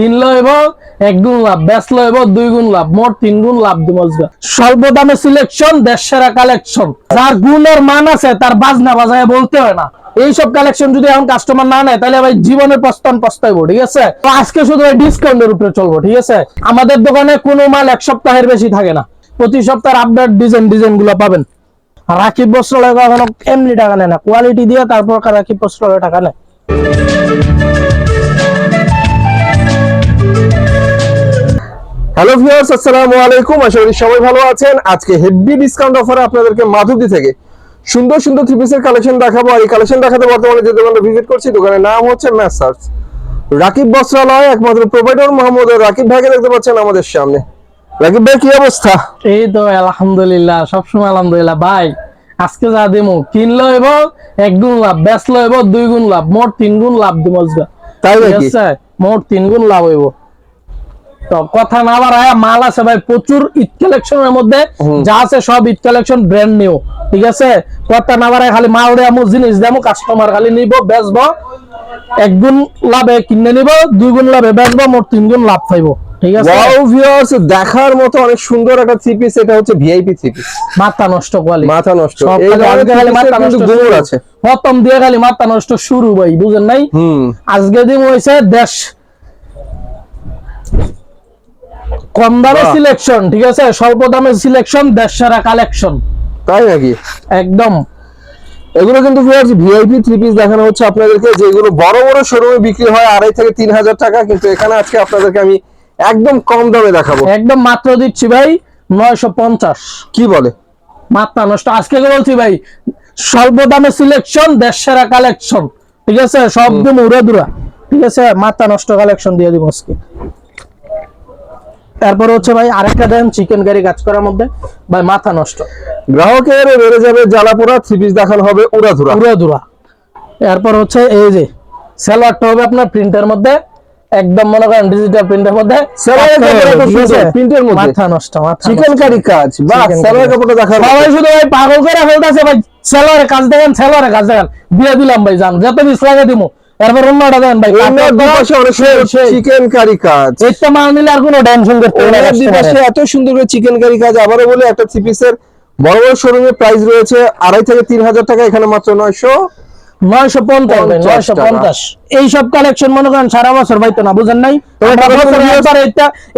কিনলে হইব, এক গুণ লাভ বেচলে হইব, দুই গুণ লাভ, মোট তিন গুণ লাভ দিব আজকে। স্বল্প দামে সিলেকশন দেশ সেরা কালেকশন যার গুণের মান আছে, তার বাজনা বাজায় বলতে হয় না। এইসব কালেকশন যদি এখন কাস্টমার না নেয়, তাহলে ভাই জীবনের প্রস্থান পস্তাইবো, ঠিক আছে? আজকে শুধু ডিসকাউন্টের উপরে চলবো, ঠিক আছে? আমাদের দোকানে কোনো মাল এক সপ্তাহের বেশি থাকে না। প্রতি সপ্তাহের আপডেট ডিজাইন ডিজাইনগুলো পাবেন। রাকিব বস্ত্রালয় কখনো এমনি টাকা নেয় না। কোয়ালিটি দিয়ে তারপর রাকিব বস্ত্রালয় টাকা নেয়। হ্যালো ভিউয়ার্স আসসালামু আলাইকুম। আশা করি সবাই ভালো আছেন। আজকে হেভি ডিসকাউন্ট অফারে আপনাদেরকে মাধবদী থেকে সুন্দর সুন্দর থ্রি পিসের কালেকশন দেখাবো। আর এই কালেকশন দেখাতে বর্তমানে যে দোকানটা ভিজিট করছি দোকানের নাম হচ্ছে ম্যাসার্স রাকিব বস্ত্রালয় একমাত্র প্রোভাইডার মোহাম্মদ রাকিব ভাইকে দেখতে পাচ্ছেন আমাদের সামনে। রাকিব ভাই কি অবস্থা? এই তো আলহামদুলিল্লাহ সবসময় আলহামদুলিল্লাহ। ভাই আজকে যা দিমু কিনলে হইব এক গুণ লাভ বেচলে হইব দুই গুণ লাভ মোট তিন গুণ লাভ দিব। তাই মোট তিন গুণ লাভ হইব। তো কথা না বাড়ায় মাল আছে ভাই প্রচুর ঈদ কালেকশনের মধ্যে। যা আছে সব ঈদ কালেকশন ব্র্যান্ড নিউ ঠিক আছে? কথা না বাড়ায় খালি মাল জিনিস কাস্টমার খালি নিব বেচবো। এক গুণ লাভে কিনে নিব দুই গুণ লাভে বেচবো মোট তিন গুণ লাভ পাইবো ঠিক আছে? ওয়াও ভিউয়ার্স দেখার মতো অনেক সুন্দর একটা থ্রি এটা হচ্ছে ভিআইপি থ্রি পিস মাথা নষ্ট কোয়ালিটি মাথা নষ্ট। এই খালি মাথা নষ্ট। আছে। প্রথম দিয়ে খালি মাথা নষ্ট শুরু ভাই বুঝেন নাই? আজকে দিন হয়েছে দেশ কম দামে সিলেকশন ঠিক আছে? স্বল্প দামে সিলেকশন দেশ সেরা কালেকশন তাই নাকি? একদম। এগুলো কিন্তু ভিআইপি থ্রি পিস দেখানো হচ্ছে আপনাদেরকে যেগুলো বড় বড় শোরুমে বিক্রি হয় আড়াই থেকে তিন হাজার টাকা কিন্তু এখানে আজকে আপনাদেরকে আমি একদম কম দামে দেখাবো। একদম মাত্র দিচ্ছি ভাই নয়শো পঞ্চাশ। কি বলে? মাত্রা নষ্ট আজকে বলছি ভাই? স্বল্প দামে সিলেকশন দেশ সেরা কালেকশন ঠিক আছে? সব দিন উড়ে দুরা। ঠিক আছে? মাত্রা নষ্ট কালেকশন দিয়ে দিব আজকে। তারপর হচ্ছে ভাই আরেকটা দেন চিকেন কারি কাজ করার মধ্যে। ভাই মাথা নষ্ট। গ্রাহকের বেড়ে যাবে জ্বালাপোড়া থ্রি পিস দেখানো হবে উড়াধুরা। উড়ে দুরা এরপর হচ্ছে এই যে সালোয়ারটা হবে আপনার প্রিন্টের মধ্যে। একদম মনে করেন ডিজিটাল প্রিন্টের মধ্যে। প্রিন্টের মধ্যে। মাথা নষ্ট মাথা চিকেন। কারি কাজ। বা স্যালোয়ার। কাপড়টা দেখানো সবাই শুধু ভাই পাগল করে ফেলতেছে ভাই। সেলরে কাজ দেখেন সেলরে কাজ দেখেন। দিয়ে দিলাম ভাই জান। যত বিশ লাগে দিমু এরপর অন্যটা দেন ভাই ওনার দুপাশে অনেক সুন্দর চিকেন কারি কাজ। এটা মাল নিলে আর কোনো টেনশন করতে হবে না ওনার দুপাশে এত সুন্দর করে চিকেন কারি কাজ আবারও বলে একটা থ্রি পিসের বড় বড় শোরুমে প্রাইস রয়েছে আড়াই থেকে তিন হাজার টাকা এখানে মাত্র নয়শো নয়শো পঞ্চাশ নয়শো পঞ্চাশ। এইসব কালেকশন মনে করেন সারা বছর পাইতো না বুঝেন নাই?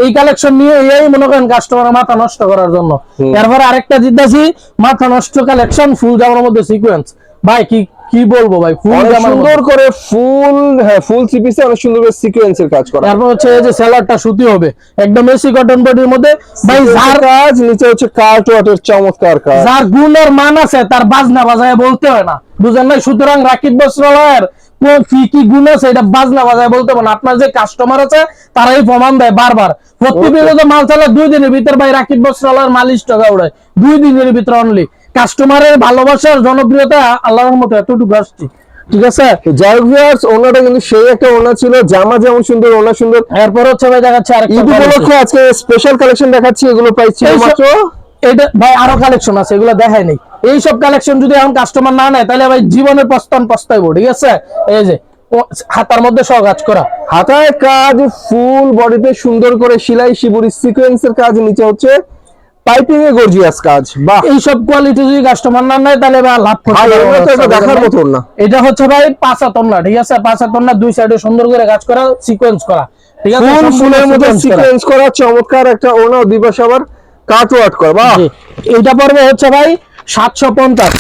এই কালেকশন নিয়ে এই মনে করেন কাস্টমার মাথা নষ্ট করার জন্য। হুম। এরপর আরেকটা দিতেছি মাথা নষ্ট কালেকশন ফুল জামার মধ্যে সিকোয়েন্স ভাই কি কি বলব ভাই? ফুল সুন্দর করে ফুল হ্যাঁ ফুল থ্রি পিসে অনেক সুন্দর করে সিকোয়েন্সের কাজ করা। তারপর হচ্ছে এই যে স্যালাডটা সুতি হবে। একদম এসি কটন বডির মধ্যে। ভাই যার কাজ নিচে হচ্ছে কার্ট ওয়াটের চমৎকার কাজ। যার গুণের মান আছে তার বাজনা বাজায় বলতে হয় না। বুঝেন নাই? সুতরাং রাকিব বস্ত্রালয়ের কি কি গুণ আছে এটা বাজনা বাজায় বলতে হবে না। আপনার যে কাস্টমার আছে তারাই প্রমাণ দেয় বারবার। প্রতি বিগত মাল চালে দুই দিনের ভিতর ভাই রাকিব বস্ত্রালয়ের মালিশ টাকা উড়ায়। দুই দিনের ভিতর অনলি কাস্টমারের ভালোবাসার জনপ্রিয়তা আল্লাহর রহমতে এতটুকু আসছে। ঠিক আছে? যাই ভিউয়ার্স ওনাটা কিন্তু সেই একটা ওনা ছিল জামা যেমন সুন্দর ওনা সুন্দর। এরপর হচ্ছে ভাই দেখাচ্ছে আরেকটা ঈদ। উপলক্ষে আজকে স্পেশাল কালেকশন দেখাচ্ছি এগুলো প্রাইস ছিল মাত্র। এটা ভাই আরও কালেকশন আছে এগুলো দেখাই নেই। এইসব কালেকশন যদি এখন কাস্টমার না নেয় তাহলে ভাই জীবনের প্রস্থান পস্তাইবো ঠিক আছে? এই যে হাতার মধ্যে সব কাজ করা। হাতায় কাজ ফুল বডিতে সুন্দর করে সেলাই শিবুরি সিকোয়েন্সের কাজ নিচে হচ্ছে। পাইপিং এ গর্জিয়াস কাজ বাহ। এইসব কোয়ালিটি যদি কাস্টমার না নেয় তাহলে ভাই লাভ করতে তো দেখার? না। এটা হচ্ছে ভাই পাঁচা তন্না ঠিক আছে? পাঁচা তন্না দুই সাইডে সুন্দর করে কাজ করা সিকোয়েন্স করা ঠিক আছে? ফুলের মধ্যে সিকোয়েন্স করা। চমৎকার একটা ওনা দুই পাশে আবার কাট ওয়াট করা বাহ। জি। এইটা পড়বে হচ্ছে ভাই সাতশো পঞ্চাশ।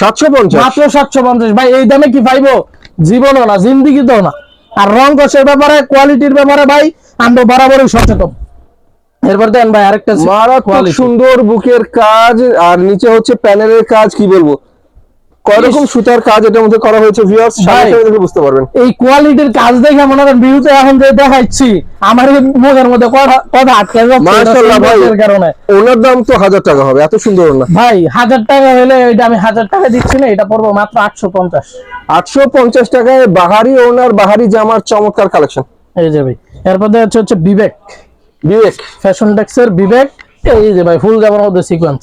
সাতশো পঞ্চাশ? মাত্র সাতশো পঞ্চাশ। ভাই এই দামে কি পাইবো? জীবনও না জিন্দিগিতেও না। আর রং কষের ব্যাপারে কোয়ালিটির ব্যাপারে ভাই আমরা বরাবরই সচেতন। এরপর দেন ভাই আরেকটা মারাত্মক। সুন্দর বুকের কাজ আর নিচে হচ্ছে প্যানেলের কাজ কি বলব? কয় রকম সুতার কাজ এটার মধ্যে করা হয়েছে ভিউয়ার্স। দেখে বুঝতে পারবেন। এই কোয়ালিটির কাজ দেখে মনে করেন ভিউতে এখন যে দেখাচ্ছি আমার মুখের মধ্যে কথা আটকে যাচ্ছে মাশাআল্লাহ ভাই। কারণে। ওনার দাম তো হাজার টাকা হবে এত সুন্দর না ভাই হাজার টাকা হলে এটা আমি হাজার টাকা দিচ্ছি না এটা পড়ব মাত্র আটশো পঞ্চাশ। আটশো পঞ্চাশ টাকায় বাহারি ওনার বাহারি জামার চমৎকার কালেকশন এই যে ভাই এরপর হচ্ছে হচ্ছে বিবেক। বিবেক। ফ্যাশন টেক্সের বিবেক। এই যে ভাই ফুল জামার মধ্যে সিকোয়েন্স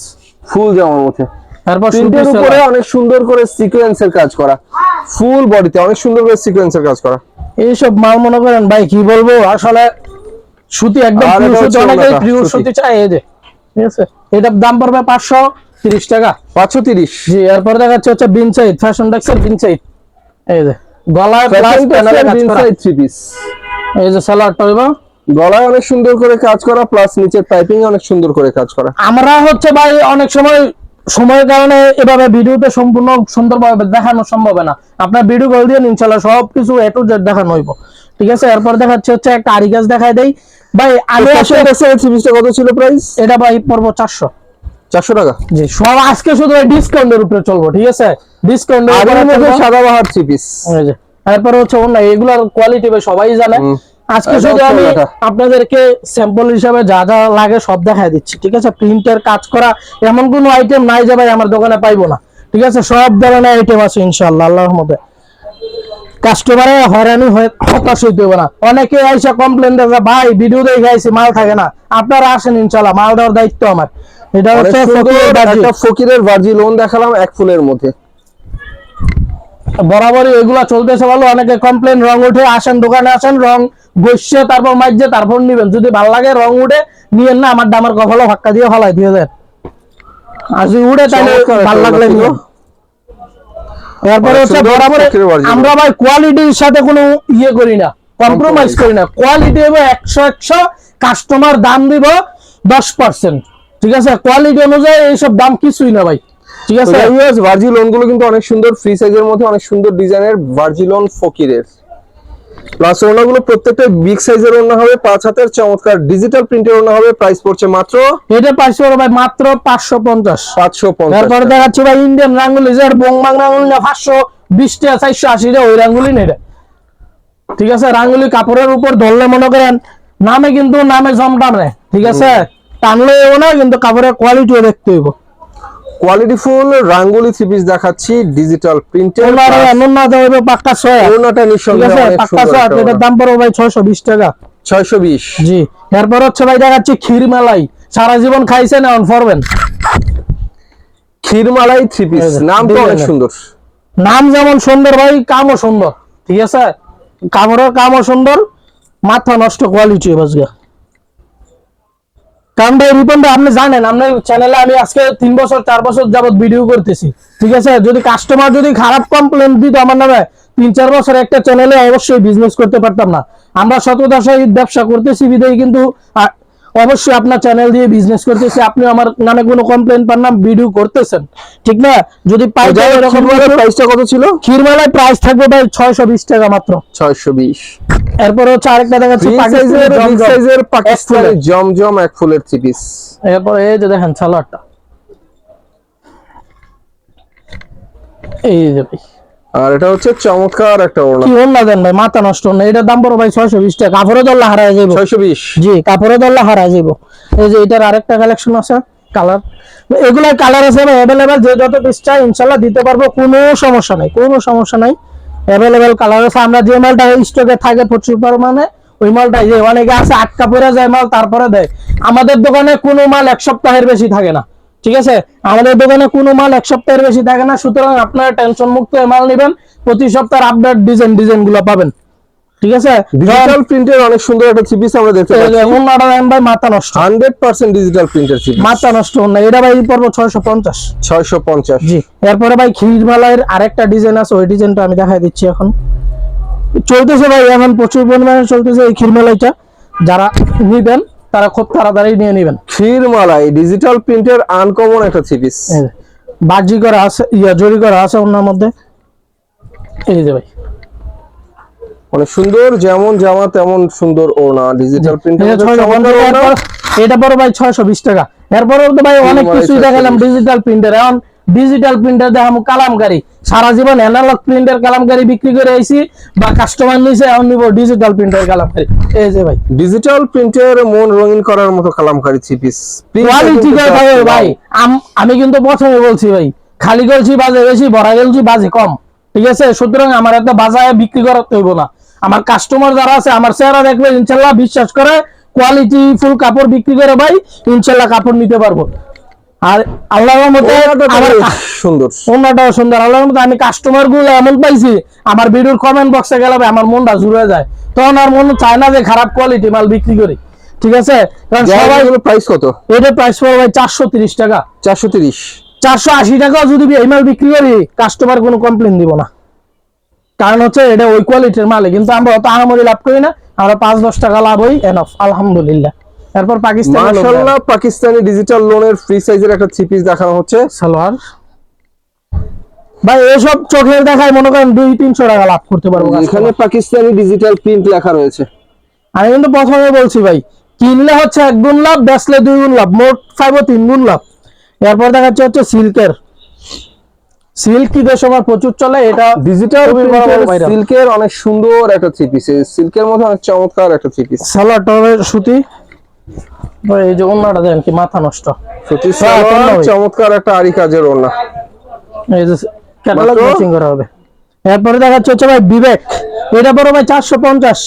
ফুল জামার মধ্যে। তারপর সুতির উপরে অনেক সুন্দর করে সিকোয়েন্সের কাজ করা। ফুল বডিতে অনেক সুন্দর করে সিকোয়েন্সের কাজ করা। এইসব মাল মনে করেন ভাই কি বলব? আসলে সুতি একদম পিওর সুতি অনেকে পিওর সুতি। চাই এই যে। ঠিক আছে? এটার দাম পড়বে পাঁচশো তিরিশ টাকা। পাঁচশো তিরিশ। জি এরপর দেখাচ্ছে হচ্ছে বিনসাইড ফ্যাশন ডেক্সের বিনসাইড এই যে গলায় প্লাস প্যানেলে কাজ করা। থ্রি পিস এই যে সালোয়ারটা হইব। গলায় অনেক সুন্দর করে কাজ করা প্লাস নিচের পাইপিং অনেক সুন্দর করে কাজ করা। আমরা হচ্ছে ভাই অনেক সময় সময়ের কারণে এভাবে ভিডিওতে সম্পূর্ণ সুন্দরভাবে দেখানো সম্ভব না। আপনার ভিডিও কল দিয়ে ইনশাল্লাহ সবকিছু এ টু জেড দেখানো হইব। ঠিক আছে? এরপর দেখাচ্ছে হচ্ছে একটা আরি গাছ দেখাই দেই। ভাই থ্রি পিসটা কত ছিল প্রাইস এটা ভাই পড়ব চারশো। চারশো টাকা? জি সব আজকে শুধু ডিসকাউন্টের উপরে চলবো ঠিক আছে? ডিসকাউন্টের মধ্যে সাদা বাহার থ্রি পিস তারপরে হচ্ছে অন্য এগুলার কোয়ালিটি ভাই সবাই জানে। আজকে শুধু আমি আপনাদেরকে স্যাম্পল হিসাবে যা যা লাগে সব দেখাই দিচ্ছি ঠিক আছে? প্রিন্টের কাজ করা এমন কোনো আইটেম নাই যে ভাই আমার দোকানে পাইবো না ঠিক আছে? সব ধরনের আইটেম আছে ইনশাআল্লাহ আল্লাহর মধ্যে কাস্টমারে হয়রানি হয়ে হতাশ হইতে হবে না। অনেকে আইসা কমপ্লেন দেয় ভাই ভিডিও দেখে আইসি মাল থাকে না। আপনারা আসেন ইনশাআল্লাহ মাল দেওয়ার দায়িত্ব আমার। এটা হচ্ছে ফকিরের ভার্জি লোন দেখালাম এক ফুলের মধ্যে। বরাবরই এগুলা চলতেছে ভালো অনেকে কমপ্লেন রং উঠে আসেন দোকানে আসেন রং বসছে তারপর মাইজে তারপর নিবেন। যদি ভালো লাগে রং উঠে নিয়েন না আমার দামার কপালও ফাক্কা দিয়ে ফলাই দিয়ে দেন। আর যদি উঠে তাহলে ভালো লাগলে। নিও অনেক হচ্ছে বরাবর আমরা ভাই কোয়ালিটির সাথে কোনো ইয়ে করি না কম্প্রোমাইজ করি না। কোয়ালিটি হবে একশো একশো কাস্টমার দাম দিব দশ পার্সেন্ট ঠিক আছে? কোয়ালিটি অনুযায়ী এইসব দাম কিছুই না ভাই। ঠিক আছে? ভার্জি লোনগুলো কিন্তু অনেক সুন্দর ফ্রি সাইজের মধ্যে অনেক সুন্দর ডিজাইনের ভার্জি লোন ফকিরের। প্লাস ওনাগুলো প্রত্যেকটা বিগ সাইজের ওনা হবে পাঁচ হাতের চমৎকার ডিজিটাল প্রিন্টের ওনা হবে প্রাইস পড়ছে মাত্র এটা পাইছে ওরা ভাই মাত্র পাঁচশো পঞ্চাশ। পাঁচশো পঞ্চাশ তারপরে দেখাচ্ছি ভাই ইন্ডিয়ান রাঙ্গুলি যে বংবাং রাঙ্গুলি না পাঁচশো বিশ টাকা চারশো আশি টাকা ওই রাঙ্গুলি নেই রে। ঠিক আছে রাঙ্গুলি কাপড়ের উপর ধরলে মনে করেন নামে কিন্তু নামে জমটাম রে ঠিক আছে? টানলে না কিন্তু কাপড়ের কোয়ালিটিও দেখতে হইব। কোয়ালিটি ফুল রাঙ্গুলি থ্রি পিস দেখাচ্ছি ডিজিটাল প্রিন্টের না দেওয়া পাক্কা ছয়। ওনাটা নিঃসন্দেহে পাক্কা ছয় এটার দাম পড়বে ভাই ছয়শো বিশ টাকা। ছয়শো বিশ। জি এরপর হচ্ছে ভাই দেখাচ্ছি ক্ষীর মালাই সারা জীবন খাইছেন এখন ফরবেন। ক্ষীরমালাই থ্রি পিস নাম তো অনেক সুন্দর। নাম যেমন সুন্দর ভাই কামও সুন্দর। ঠিক আছে? কাপড়ের কামও সুন্দর মাথা নষ্ট কোয়ালিটি বাজগা। কারণ ভাই, রিপন ভাই, আপনি জানেন আপনার চ্যানেলে আমি আজকে তিন বছর, চার বছর যাবত ভিডিও করতেছি। ঠিক আছে? যদি কাস্টমার যদি খারাপ কমপ্লেন দিত আমার নামে, তিন, চার বছর একটা চ্যানেলে অবশ্যই বিজনেস করতে পারতাম না। আমরা শতদশ ব্যবসা করতেছি, বিদায় কিন্তু অবশ্যই আপনার চ্যানেল দিয়ে বিজনেস করতেছি আপনি আমার নামে কোনো কমপ্লেন পান না ভিডিও করতেছেন ঠিক না? যদি পাই এরকম প্রাইসটা কত ছিল? ক্ষীরমালায় প্রাইস থাকবে ভাই ছয়শো বিশ টাকা মাত্র। ছয়শো বিশ। এরপর হচ্ছে আরেকটা দেখাচ্ছি বিগ পাকিস্তানি সাইজের বিগ জমজম। সাইজের পাকিস্তানি জমজম এক ফুলের থ্রি পিস এরপর এই যে দেখেন সালোয়ারটা। এই যে ভাই। আর এটা হচ্ছে চমৎকার একটা ওড়না। কি ওর না দেন ভাই মাথা নষ্ট না এটার দাম পড়ো ভাই ছয়শো বিশ টাকা। কাপড়ে দল্লা হারায় ছয়শো বিশ। জি কাপড়ে দল্লা হারায় যাব এই যে এটার আরেকটা কালেকশন আছে কালার এগুলা কালার আছে ভাই অ্যাভেলেবেল যে যত পিস চাই ইনশাল্লাহ দিতে পারব কোনো সমস্যা নাই কোনো সমস্যা নাই। অ্যাভেলেবেল কালার আছে আমরা যে মালটা স্টকে থাকে প্রচুর পরিমাণে ওই মালটা যে অনেকে আছে আটকা পরে যায় মাল তারপরে দেয়। আমাদের দোকানে কোনো মাল এক সপ্তাহের বেশি থাকে না। ঠিক আছে? আমাদের দোকানে কোনো মাল এক সপ্তাহের বেশি থাকে না সুতরাং আপনারা টেনশন মুক্ত মাল নেবেন। প্রতি সপ্তাহে আপডেট ডিজাইন ডিজাইনগুলো পাবেন। ঠিক আছে? ডিজিটাল প্রিন্টের অনেক সুন্দর একটা থ্রি আমরা দেখতে পাচ্ছি। অন্যটা দেন ভাই মাথা নষ্ট। হান্ড্রেড পার্সেন্ট ডিজিটাল প্রিন্টের থ্রি মাথা নষ্ট না এটা ভাই পড়ব ছয়শো পঞ্চাশ। ছয়শো পঞ্চাশ। জি এরপরে ভাই আরেকটা ডিজাইন আছে ওই ডিজাইনটা আমি দেখাই দিচ্ছি এখন। চলতেছে ভাই এখন প্রচুর পরিমাণে চলতেছে এই ক্ষীরমালাইটা যারা নিবেন তারা খুব তাড়াতাড়ি নিয়ে নেবেন। ক্ষীরমালাই ডিজিটাল প্রিন্টের আনকমন একটা থ্রি পিস বাজি করা আছে ইয়া জরি করা আছে ওনার মধ্যে। এই যে ভাই। অনেক সুন্দর যেমন জামা তেমন সুন্দর ওড়না। ডিজিটাল প্রিন্টের এটা 650 পরে ভাই ছয়শো বিশ টাকা। এরপরে তো ভাই অনেক কিছুই দেখালাম ডিজিটাল প্রিন্টার এখন ডিজিটাল প্রিন্টার দেখাম কালামকারি। সারা জীবন অ্যানালগ প্রিন্টার কালামকারি বিক্রি করে আইছি বা কাস্টমার নিছে এখন নিব ডিজিটাল প্রিন্টার কালামকারি। এই যে ভাই। ডিজিটাল প্রিন্টের মন রঙিন করার মতো কালামকারী থ্রি পিস কোয়ালিটি ভাই ভাই? আমি কিন্তু প্রথমে বলছি ভাই খালি গেলছি বাজে বেশি ভরা গেলছি বাজে কম। ঠিক আছে? সুতরাং আমার একটা বাজারে বিক্রি করাতে হইব না। আমার কাস্টমার যারা আছে আমার চেহারা দেখবে ইনশাল্লাহ বিশ্বাস করে কোয়ালিটি ফুল কাপড় বিক্রি করে ভাই ইনশাল্লাহ কাপড় নিতে পারব। আর আল্লাহর মতে সুন্দর। সুন্দর। আল্লাহর মতে আমি কাস্টমারগুলো এমন পাইছি আমার ভিডিওর কমেন্ট বক্সে গেলে আমার মনটা জুড়ে যায়। তখন আর মন চায় না যে খারাপ কোয়ালিটি মাল বিক্রি করি। ঠিক আছে? কারণ সবাই প্রাইস কত? এটা প্রাইস পড়বে ভাই চারশো তিরিশ টাকা। চারশো তিরিশ। চারশো আশি টাকাও যদি এই মাল বিক্রি করি কাস্টমার কোনো কমপ্লেন দিব না। কারণ হচ্ছে এটা ওই কোয়ালিটির মালে কিন্তু আমরা অত আহামরি লাভ করি না। আমরা পাঁচ দশ টাকা লাভ হই এনফ আলহামদুলিল্লাহ। এরপর পাকিস্তান মাশাআল্লাহ পাকিস্তানি ডিজিটাল লোনের ফ্রি সাইজের একটা থ্রি পিস দেখানো হচ্ছে। সালোয়ার। ভাই এসব চোখের দেখায় মনে করেন দুই তিনশো টাকা লাভ করতে পারব এখানে পাকিস্তানি ডিজিটাল প্রিন্ট লেখা রয়েছে। আমি কিন্তু প্রথমে বলছি ভাই কিনলে হচ্ছে এক গুণ লাভ বেচলে দুই গুণ লাভ মোট ফাইভ তিন গুণ লাভ। এরপর দেখাচ্ছে হচ্ছে সিল্কের। সিল্ক কি দেশ আমার প্রচুর চলে এটা ডিজিটাল। সিল্কের অনেক সুন্দর একটা থ্রি পিস সিল্কের মধ্যে অনেক চমৎকার একটা থ্রি পিস সালোয়ারটা হবে সুতি। ভাই এই যে অন্যটা দেন কি মাথা নষ্ট? চমৎকার একটা আরি কাজের ওড়না এই যে ক্যাটালগ ম্যাচিং করা হবে। এরপরে দেখাচ্ছে হচ্ছে ভাই বিবেক। এটা পড়ো ভাই চারশো পঞ্চাশ।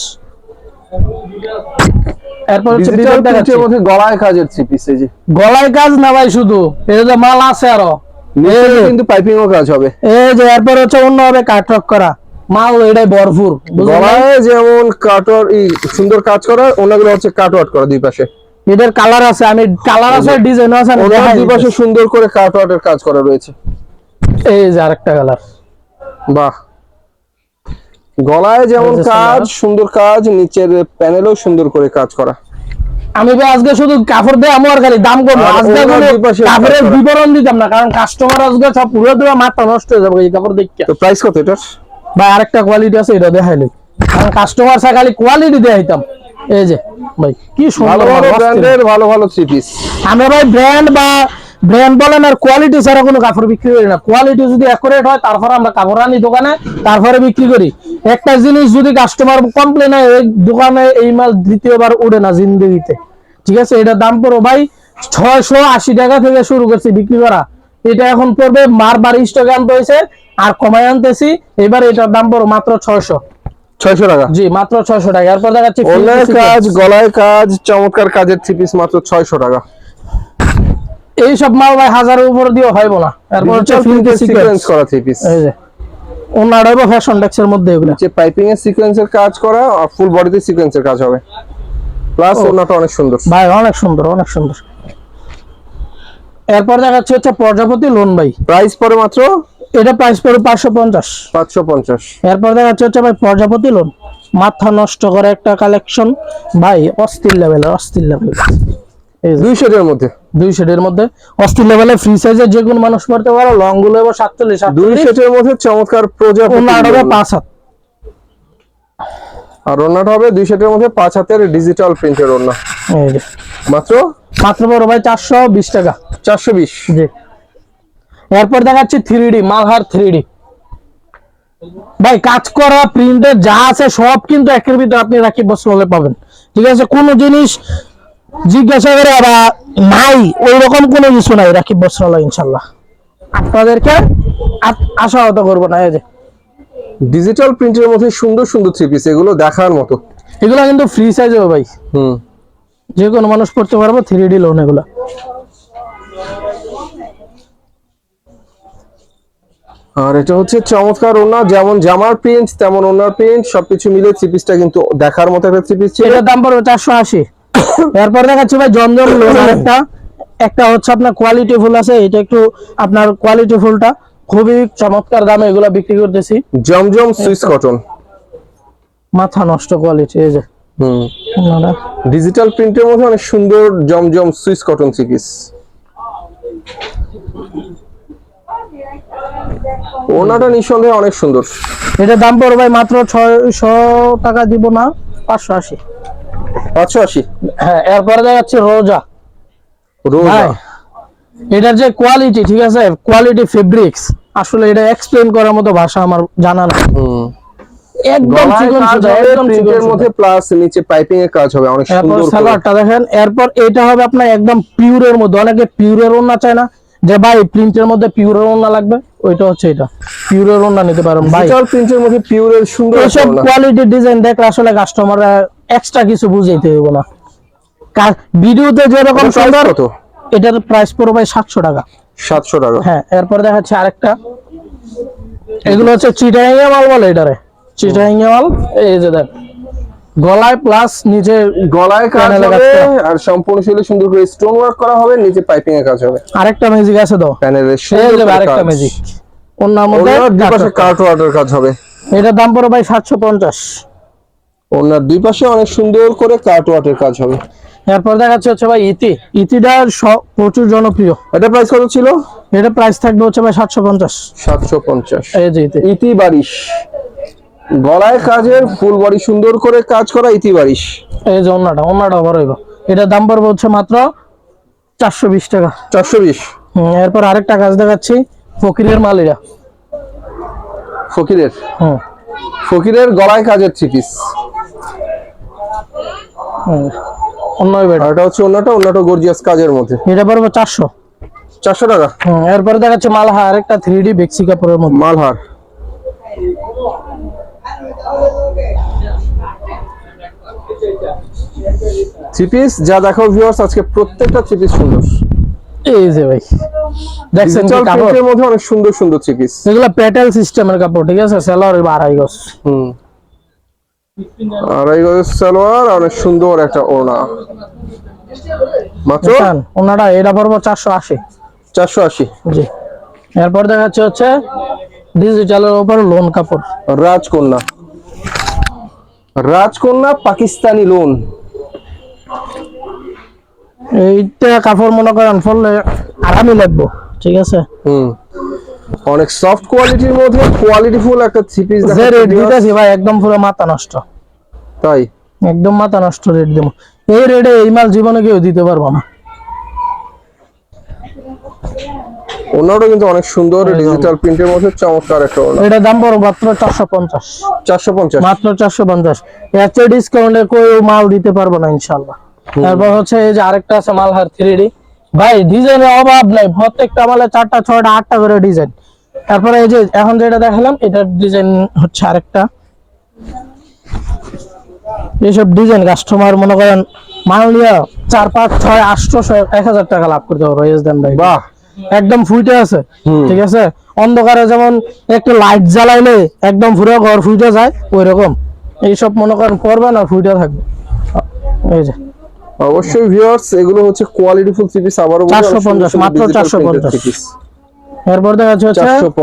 এরপর হচ্ছে বিবেক দেখাচ্ছে। মধ্যে গলায় কাজের থ্রি পিস এই যে। গলায় কাজ না ভাই শুধু। এটা যে মাল আছে আরও। কিন্তু পাইপিংও কাজ হবে। এই যে এরপর হচ্ছে অন্য হবে কাটরক করা। মাল এটাই ভরপুর গলায় যেমন কাটওয়ার সুন্দর কাজ করা ওনাগুলো হচ্ছে কাটওয়ার্ট করা দুই পাশে। এদের কালার আছে আমি কালার আছে ডিজাইন আছে ওনার দুই পাশে সুন্দর করে কাটওয়ার্টের কাজ করা রয়েছে। এই যে আরেকটা কালার বাহ। গলায় যেমন কাজ সুন্দর কাজ নিচের প্যানেলও সুন্দর করে কাজ করা। আমি ভাই আজকে শুধু কাপড় দিয়ে আমার খালি দাম কম আজকে কোনো কাপড়ের বিবরণ দিতাম না কারণ কাস্টমার আজকে সব পুরো দেওয়া মাথা নষ্ট হয়ে যাবে এই কাপড় দেখতে তো প্রাইস কত এটার? ভাই আরেকটা কোয়ালিটি আছে এটা দেখাইলি কারণ কাস্টমার খালি কোয়ালিটি দেখাইতাম এই যে ভাই কি সুন্দর ভালো ব্র্যান্ডের ভালো ভালো থ্রি পিস আমরা ভাই ব্র্যান্ড বা ব্র্যান্ড বলেন আর কোয়ালিটি ছাড়া কোনো কাপড় বিক্রি করি না। কোয়ালিটি যদি অ্যাকুরেট হয় তারপরে আমরা কাপড় আনি দোকানে তারপরে বিক্রি করি। একটা জিনিস যদি কাস্টমার কমপ্লেন হয় এই দোকানে এই মাল দ্বিতীয়বার উড়ে না জিন্দগিতে। ঠিক আছে? এটা দাম পড়ো ভাই ছয়শো আশি টাকা থেকে শুরু করছি বিক্রি করা। এটা এখন পড়বে মারবার স্টকে আনতে হয়েছে আর কমাই আনতেছি এবার এটার দাম পড়ো মাত্র ছয়শো। ছয়শো টাকা? জি মাত্র ছয়শো টাকা। এরপর দেখাচ্ছি কাজ গলায় কাজ চমৎকার কাজের থ্রি পিস মাত্র ছয়শো টাকা। এই সব মাল ভাই হাজারের উপর দিয়ে হয় না এরপর হচ্ছে সিকোয়েন্স করা থ্রি পিস এই যে ওনার হবে ফ্যাশন ডেক্সের মধ্যে এগুলো। যে পাইপিং এর সিকোয়েন্সের কাজ করা আর ফুল বডিতে সিকোয়েন্সের কাজ হবে। প্লাস ওনাটা অনেক সুন্দর। ভাই অনেক সুন্দর অনেক সুন্দর। এরপর দেখাচ্ছে হচ্ছে প্রজাপতি লোন ভাই। প্রাইস পরে মাত্র? এটা প্রাইস পড়বে পাঁচশো পঞ্চাশ। পাঁচশো পঞ্চাশ। এরপর দেখাচ্ছে হচ্ছে ভাই প্রজাপতি লোন মাথা নষ্ট করে একটা কালেকশন ভাই অস্থির লেভেলের অস্থির লেভেল দুই শেডের মধ্যে? দুই শেডের মধ্যে। অস্থির লেভেলে ফ্রি সাইজের যে কোনো মানুষ পড়তে পারো লংগুলো এবার সাতচল্লিশ দুই শেডের মধ্যে চমৎকার প্রজাপতি পাঁচ হাত। আর ওনাটা হবে দুই শেডের মধ্যে পাঁচ হাতের ডিজিটাল প্রিন্টের ওনা মাত্র? মাত্র বড় ভাই চারশো বিশ টাকা। চারশো বিশ? জি। এরপর দেখাচ্ছি three D Malhar three D ভাই কাজ করা প্রিন্টের যা আছে সব কিন্তু একের ভিতরে আপনি রাকিব বস্ত্রালয়ে পাবেন। ঠিক আছে? কোনো জিনিস জিজ্ঞাসা করে বা নাই ওই রকম কোনো কিছু নাই রাকিব বস্ত্রালয় ইনশাল্লাহ। আপনাদেরকে আশাহত করব না এই যে। ডিজিটাল প্রিন্টের মধ্যে সুন্দর সুন্দর থ্রি পিস এগুলো দেখার মতো। এগুলো কিন্তু ফ্রি সাইজ হবে ভাই। হুম। যে কোনো মানুষ করতে পারব থ্রি ডি লোন এগুলো। আর এটা হচ্ছে চমৎকার ওনা যেমন জামার প্রিন্ট তেমন ওনার প্রিন্ট সবকিছু মিলে থ্রি পিসটা কিন্তু দেখার মতো একটা থ্রি পিস ছিল। এটার দাম পড়বে চারশো আশি। এরপর দেখাচ্ছি ভাই জমজম লোন একটা একটা হচ্ছে আপনার কোয়ালিটি ফুল আছে এটা একটু আপনার কোয়ালিটি ফুলটা। খুবই চমৎকার দামে এগুলো বিক্রি করতেছি। জমজম সুইস কটন মাথা নষ্ট কোয়ালিটি এই যে। হুম। ডিজিটাল প্রিন্টের মধ্যে অনেক সুন্দর জমজম সুইস কটন সিকিস ওনাটা নিঃসন্দেহে অনেক সুন্দর। এটার দাম পড়বে ভাই মাত্র ছয়শো টাকা দিব না পাঁচশো আশি। পাঁচশো আশি? হ্যাঁ এরপরে দেখাচ্ছি রোজা। রোজা। এটার যে কোয়ালিটি ঠিক আছে? কোয়ালিটি ফেব্রিক্স আসলে এটা এক্সপ্লেন করার মতো ভাষা আমার জানা না হুম। একদম চিকন সুতা একদম প্রিন্টের মধ্যে প্লাস নিচে পাইপিং এর কাজ হবে অনেক সুন্দর করে। সালোয়ারটা দেখেন এরপর এটা হবে আপনার একদম পিওরের মধ্যে অনেকে পিওরের ওড়না চায় না। যে ভাই প্রিন্টের মধ্যে পিওরের ওড়না লাগবে ওইটা হচ্ছে এটা পিওরের ওড়না নিতে পারেন। ভাই ডিজিটাল প্রিন্টের মধ্যে পিওরের সুন্দর একটা এইসব কোয়ালিটি ডিজাইন দেখলে আসলে কাস্টমার এক্সট্রা কিছু বুঝাইতে হবে না। ভিডিওতে যেরকম সুন্দর এটার প্রাইস পড়বে ভাই সাতশো টাকা। সাতশো টাকা। হ্যাঁ এরপর দেখাচ্ছে আরেকটা। এগুলো হচ্ছে চিটাইঙ্গা মাল বলে এটারে। চিটাইঙ্গা এই যে দেখ। গলায় প্লাস নিচে গলায় কাজ হবে আর সম্পূর্ণ সুন্দর করে স্টোন ওয়ার্ক করা হবে নিচে পাইপিং এর কাজ হবে। আরেকটা ম্যাজিক আছে প্যানেলের আরেকটা ম্যাজিক মধ্যে দুই পাশে কার্ট ওয়ার্ডের কাজ হবে। এটার দাম পড়ে ভাই সাতশো পঞ্চাশ। ওনার দুই পাশে অনেক সুন্দর করে কার্ট ওয়ার্ডের কাজ হবে। এরপর দেখাচ্ছে হচ্ছে ভাই ইতি। ইতিটা প্রচুর জনপ্রিয়। এটা প্রাইস কত ছিল? এটা প্রাইস থাকবে হচ্ছে ভাই সাতশো পঞ্চাশ। সাতশো পঞ্চাশ। এই যে ইতি। ইতি বারিশ। গলায় কাজের ফুল বডি সুন্দর করে কাজ করা ইতি বারিশ এই যে অন্যটা অন্যটা বড় হইব। এটার দাম পড়বে হচ্ছে মাত্র চারশো বিশ টাকা। চারশো বিশ। হুম, এরপর আরেকটা কাজ দেখাচ্ছি ফকিরের মালিরা। ফকিরের? হুম। ফকিরের গলায় কাজের থ্রি পিস। অন্য এটা। হচ্ছে অন্যটা অন্যটা গর্জিয়াস কাজের মধ্যে। এটা পড়বে চারশো। চারশো টাকা? হুম এরপরে দেখাচ্ছে মালহা আরেকটা থ্রি ডি বেক্সি কাপড়ের মধ্যে। মালহার। থ্রি পিস যা দেখো ভিউয়ার্স আজকে প্রত্যেকটা থ্রি পিস সুন্দর। এই যে ভাই। দেখছেন মধ্যে অনেক সুন্দর সুন্দর থ্রি পিস এগুলো পেটেল সিস্টেমের কাপড় ঠিক আছে? সেলার আড়াই গজ। হুম। আড়াই গজের সালোয়ার অনেক সুন্দর একটা ওড়না। মাত্র? ওনাটা এটা পড়ব চারশো আশি। চারশো আশি। জি। এরপর দেখাচ্ছে হচ্ছে ডিজিটালের উপর লোন কাপড়। রাজকন্যা। রাজকন্যা পাকিস্তানি লোন এইটা কাপড় মনে করেন ফললে আরামই লাগবো ঠিক আছে? হুম। অনেক সফট কোয়ালিটির মধ্যে কোয়ালিটি ফুল একটা থ্রি পিস যে রেট দিতেছি ভাই একদম পুরো মাথা নষ্ট। তাই? একদম মাথা নষ্ট রেট দেবো। এই রেটে এই মাল জীবনে কেউ দিতে পারব না। ওনারও কিন্তু অনেক সুন্দর ডিজিটাল প্রিন্টের মধ্যে চমৎকার একটা ওড়না এটার দাম পড়ো মাত্র চারশো পঞ্চাশ। চারশো পঞ্চাশ। মাত্র চারশো পঞ্চাশ। এর চেয়ে ডিসকাউন্টে কেউ মাল দিতে পারব না ইনশাল্লাহ তারপর হচ্ছে এই যে আরেকটা আছে মালহার থ্রি ডি ভাই ডিজাইনের অভাব নাই। প্রত্যেকটা মালে চারটা ছয়টা আটটা করে ডিজাইন। তারপরে এই যে এখন যেটা দেখালাম এটার ডিজাইন হচ্ছে আরেকটা। এইসব ডিজাইন কাস্টমার মনে করেন মাল নিয়ে চার পাঁচ ছয় আটশো এক হাজার টাকা লাভ করতে পারব। এস দেন ভাই। বাহ! একদম ফুইটে আছে ঠিক আছে? অন্ধকারে যেমন একটা লাইট জ্বালাইলে একদম পুরো ঘর ফুইটে যায় ওই রকম এইসব মনে করেন পরবে না ফুইটে থাকবে। এই যে। অবশ্যই ভিউয়ার্স এগুলো হচ্ছে কোয়ালিটি ফুল থ্রি পিস আবারও 450, সুন্দর সুন্দর মাত্র 450 printed three piece। এরপর দেখা হচ্ছে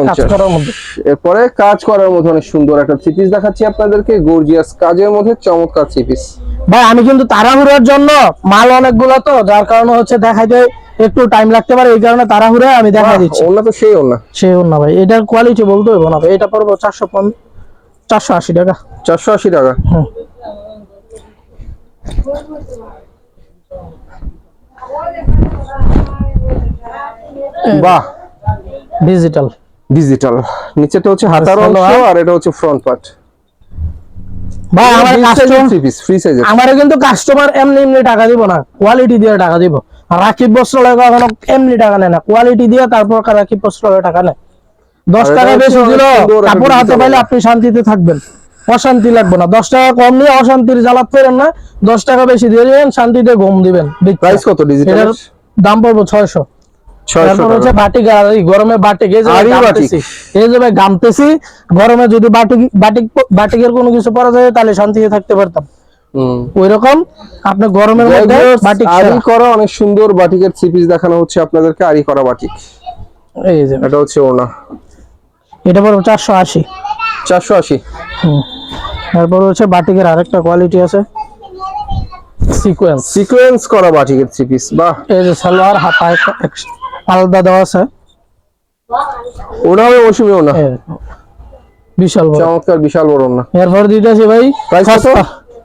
কাজ করার মধ্যে। এরপরে কাজ করার মধ্যে অনেক সুন্দর একটা থ্রি পিস দেখাচ্ছি আপনাদেরকে গর্জিয়াস কাজের মধ্যে চমৎকার থ্রি পিস ভাই আমি কিন্তু তাড়াহুড়োর জন্য মাল অনেকগুলো তো যার কারণে হচ্ছে দেখাইতে একটু টাইম লাগতে পারে এই কারণে তাড়াহুড়ো আমি দেখা দিচ্ছি। ওনা তো সেই ওনা সেই না ভাই এটার কোয়ালিটি বলতে হইব না ভাই এটা পড়ব চারশো চারশো আশি টাকা। চারশো আশি টাকা। বাহ। ডিজিটাল ডিজিটাল নিচেটা হচ্ছে হাতার অংশ আর? এটা হচ্ছে ফ্রন্ট পার্ট ভাই আমার কাস্টমার ফ্রি সাইজের আমারে কিন্তু কাস্টমার এমনি এমনি টাকা দিব না কোয়ালিটি দিয়ে টাকা দিব। রাকিব বস্ত্রালয় কখনো এমনি টাকা নেয় না। কোয়ালিটি দিয়ে তারপর রাকিব বস্ত্রালয় টাকা নেয়। দশ টাকা বেশি দিল কাপড় হাতে পাইলে আপনি শান্তিতে থাকবেন। অশান্তি লাগবে না। দশ টাকা কম নিয়ে অশান্তির জ্বালাত ফেরেন না। দশ টাকা বেশি দিয়ে দিবেন শান্তিতে ঘুম দিবেন। প্রাইস কত ডিজিটাল দাম পড়ব ছয়শো। গরমে বাটিক। এই যে গামতেছি। এই যে ভাই গামতেছি গরমে যদি বাটিক বাটিক বাটিকের কোনো কিছু পরা যায় তাহলে শান্তিতে থাকতে পারতাম। ওই রকম আপনি গরমের মধ্যে বাটিক আরি করা অনেক সুন্দর বাটিকের থ্রি পিস দেখানো হচ্ছে আপনাদেরকে আরি করা বাটিক এই যে। এটা হচ্ছে ওনা এটা পড়বে চারশো আশি। চারশো আশি। তারপর হচ্ছে বাটিকের আরেকটা কোয়ালিটি আছে। সিকোয়েন্স সিকোয়েন্স করা বাটিকের থ্রি পিস বাহ। এই যে সালোয়ার হাতা আলাদা দেওয়া আছে। ওনা হবে মৌসুমি ওনা বিশাল বড়। চমৎকার বিশাল বড় ওনা এরপর দিতেছি ভাই Price কত?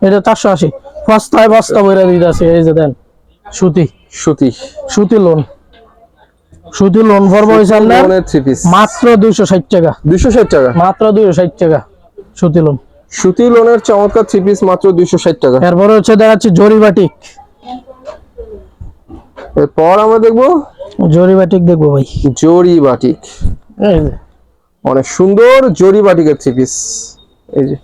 এটা চারশো আশি। বস্তায় বস্তা বইরা দিতেছি এই যে দেন সুতি। সুতি। সুতি লোন সুতি লোন ভরবো হয়েছে আপনার মাত্র দুইশো ষাট টাকা। দুইশো ষাট টাকা? মাত্র দুইশো ষাট টাকা সুতি লোন সুতি লোনের চমৎকার থ্রি পিস মাত্র দুইশো ষাট টাকা। এরপরে হচ্ছে দেখাচ্ছি জরিবাটিক এরপর আমরা দেখব? জরিবাটিক দেখব ভাই। জরি বাটিক অনেক সুন্দর জরি বাটিকের থ্রি পিস এই যে।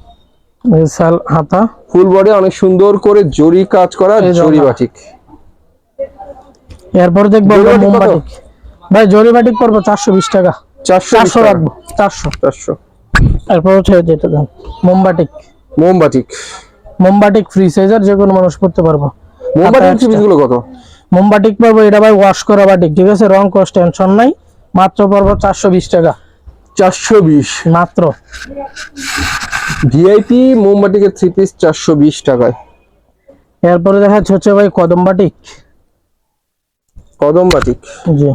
সাল হাতা। ফুল বডি অনেক সুন্দর করে জরি কাজ করা জরি বাটিক। এরপর দেখব? মোমবাটিক ভাই জরিবাটিক পড়ব চারশো বিশ টাকা। চারশো চারশো রাখব চারশো। চারশো। এরপর হচ্ছে যেটা দাম মোমবাটিক মোমবাটিক মোমবাটিক ফ্রি সাইজের যে কোনো মানুষ পড়তে পারব। মোমবাতির হাতে থ্রি গুলো কত? মোমবাটিক পাবো এটা ভাই ওয়াশ করা বাটিক ঠিক আছে? রং কস্ট টেনশন নাই। মাত্র পড়ব চারশো বিশ টাকা। চারশো বিশ। মাত্র। ভিআইপি মোমবাটিকের থ্রি পিস চারশো বিশ টাকায়। এরপরে দেখা যাচ্ছে হচ্ছে ভাই কদম বাটিক। কদম বাটিক। জি।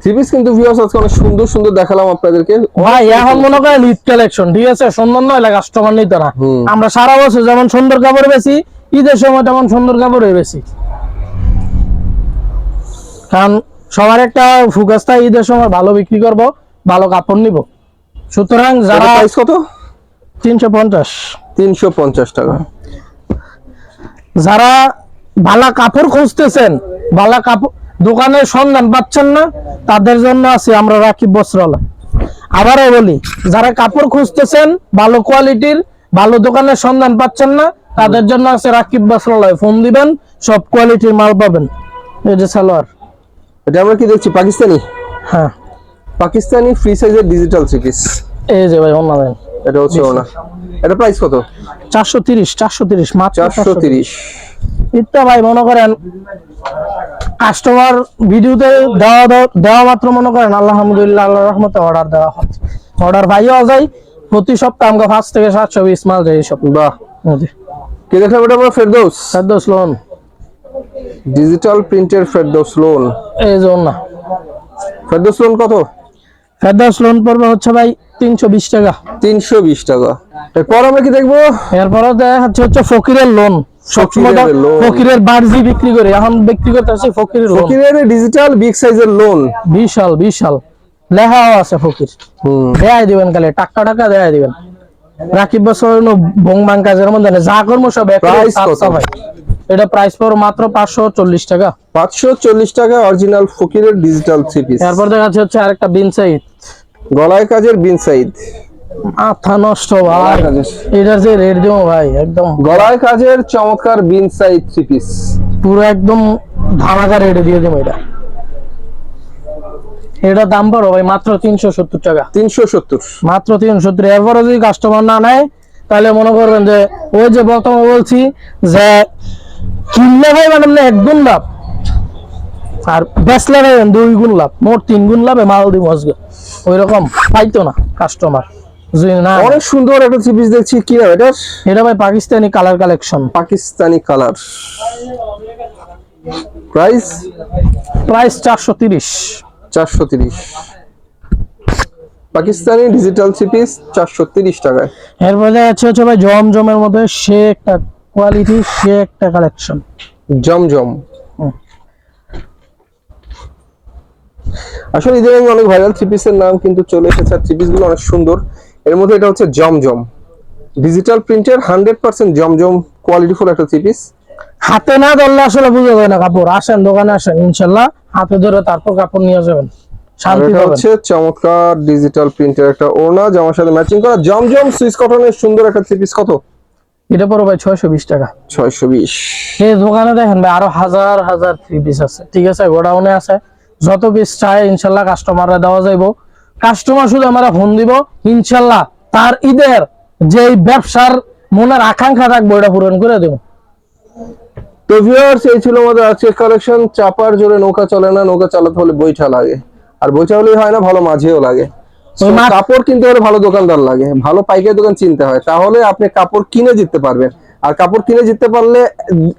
থ্রি পিস কিন্তু ভিউয়ার্স আজকে অনেক সুন্দর সুন্দর দেখালাম আপনাদেরকে। ভাই এখন মনে করেন ঈদ কালেকশন ঠিক আছে? সুন্দর নয় লাগে কাস্টমার নিতে না। আমরা সারা বছর যেমন সুন্দর কাপড় বেশি ঈদের সময় তেমন সুন্দর কাপড়ই বেশি কারণ সবার একটা ফুকাস থাকে ঈদের সময় ভালো বিক্রি করব ভালো কাপড় নিব। সুতরাং যারা প্রাইস কত? তিনশো পঞ্চাশ। তিনশো পঞ্চাশ টাকা। যারা ভালো কাপড় খুঁজতেছেন ভালো কাপড় দোকানের সন্ধান পাচ্ছেন না তাদের জন্য আছে আমরা রাখি বস্ত্রালয়। আবারও বলি যারা কাপড় খুঁজতেছেন ভালো কোয়ালিটির ভালো দোকানের সন্ধান পাচ্ছেন না তাদের জন্য আছে রাকিব বস্ত্রালয়। ফোন দিবেন সব কোয়ালিটির মাল পাবেন। এই যে সালোয়ার। এটা আমরা কি দেখছি? পাকিস্তানি? হ্যাঁ। পাকিস্তানি ফ্রি সাইজের ডিজিটাল থ্রি পিস এই যে ভাই অন্য দেন। এটা হচ্ছে ওনা এটা প্রাইস কত? চারশো তিরিশ চারশো তিরিশ মাত্র চারশো তিরিশ। ইত্যা ভাই মনে করেন কাস্টমার ভিডিওতে দেওয়া দেওয়া- মাত্র মনে করেন আলহামদুলিল্লাহ আল্লাহ রহমতে অর্ডার দেওয়া হয়। অর্ডার ভাইও যায় প্রতি সপ্তাহে আমাকে পাঁচ থেকে সাতশো বিশ মাল যায় এইসব বাহ। কি দেখলাম এটা আমরা ফেরদৌস? সাদ্দোস লোন ডিজিটাল প্রিন্টের ফেরদৌস লোন এই জন্য না ফেরদৌস লোন কত? ফেরদৌস লোন পড়বে হচ্ছে ভাই তিনশো বিশ টাকা। তিনশো বিশ টাকা। এরপর আমরা কি দেখব? এরপরে দেখা যাচ্ছে হচ্ছে ফকিরের লোন ফকিরের। বার্জি বিক্রি করে। এখন বিক্রি করতে আছে ফকিরের লোন ফকিরের ডিজিটাল বিগ সাইজের লোন বিশাল বিশাল। লেখাও আছে ফকির। হুম। দেয়াই দিবেন খালি টাকা টাকা দেয়াই দিবেন। রাকিব বছর বং বাং কাজের মধ্যে যা কর্ম সব এটা প্রাইস পড়ো মাত্র পাঁচশো চল্লিশ টাকা। পাঁচশো চল্লিশ টাকা অরিজিনাল ফকিরের ডিজিটাল থ্রি পিস এরপর দেখা যাচ্ছে হচ্ছে আরেকটা বিন সাইড গলায় কাজের বিন সাইড মাথা নষ্ট ভাই। এটার যে রেট দিব ভাই একদম। গলায় কাজের চমৎকার বিন সাইড থ্রি পিস পুরো একদম ধামাকা রেটে দিয়ে দেবো এটা। এটা দাম পড়ো ভাই মাত্র তিনশো সত্তর টাকা। তিনশো সত্তর। মাত্র তিনশো সত্তর। এরপরে যদি কাস্টমার না নেয় তাহলে মনে করবেন যে ওই যে প্রথমে বলছি যে কিনলে ভাই মানে আপনি এক গুণ লাভ। আর বেচলে দুই গুণ লাভ মোট তিন গুণ লাভে মাল দিব আজকে। ওই রকম পাইতো না কাস্টমার অনেক সুন্দর একটা থ্রি পিস দেখছি কি এটা ভাই Pakistani colour collection Pakistani colour price price চারশো তিরিশ। চারশো তিরিশ। পাকিস্তানি ডিজিটাল থ্রি পিস চারশো তিরিশ টাকায়। এরপরে যাচ্ছে হচ্ছে ভাই জমজমের মধ্যে সে একটা কোয়ালিটি সে একটা কালেকশন জমজম হুম। আসলে ইদানিং অনেক ভাইরাল থ্রি পিসের নাম কিন্তু চলে এসেছে আর থ্রি পিসগুলো অনেক সুন্দর। এর মধ্যে এটা হচ্ছে জমজম। ডিজিটাল প্রিন্টের হান্ড্রেড পার্সেন্ট জমজম কোয়ালিটিফুল একটা থ্রি পিস হাতে না ধরলে আসলে বুঝা যায় না কাপড়। আসেন দোকানে আসেন ইনশাল্লাহ হাতে ধরে তারপর কাপড় নিয়ে যাবেন। শান্তি হচ্ছে চমৎকার ডিজিটাল প্রিন্টের একটা ওড়না জামার সাথে ম্যাচিং করা। জমজম সুইস কটনের সুন্দর একটা থ্রি পিস কত? এটা পড়ো ভাই ছয়শো বিশ টাকা। ছয়শো বিশ। এই দোকানে দেখেন ভাই আরও হাজার হাজার থ্রি পিস আছে। ঠিক আছে গোডাউনে আছে। যত পিস চায়, ইনশাল্লাহ কাস্টমাররা দেওয়া যাইব। কাস্টমার শুধু আমরা ফোন দিব, ইনশাল্লাহ তার ঈদের যে ব্যবসার মনের আকাঙ্ক্ষা থাকব এটা পূরণ করে দেব। তো ভিউয়ার্স এই ছিল আমাদের আজকের কালেকশন চাপার জোরে নৌকা চলে না, নৌকা চালাতে হলে বৈঠা লাগে। আর বইটা হলেই হয় না, ভালো মাঝেও লাগে। কাপড় কিনতে হলে ভালো দোকানদার লাগে। ভালো পাইকারি দোকান চিনতে হয়। তাহলে আপনি কাপড় কিনে জিততে পারবেন। আর কাপড় কিনে জিততে পারলে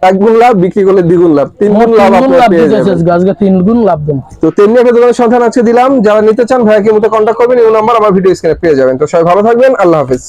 এক গুণ লাভ বিক্রি করলে দ্বিগুণ লাভ। তিন গুণ লাভ পেয়ে যাবেন। তিন গুণ লাভ তো তেমনি একটা দোকানের সন্ধান আজকে দিলাম। যারা নিতে চান ভাইয়াকে মতো কন্ট্যাক্ট করবেন। এই নাম্বার আমার ভিডিও স্ক্রিনে পেয়ে যাবেন। তো সবাই ভালো থাকবেন। আল্লাহ হাফিজ।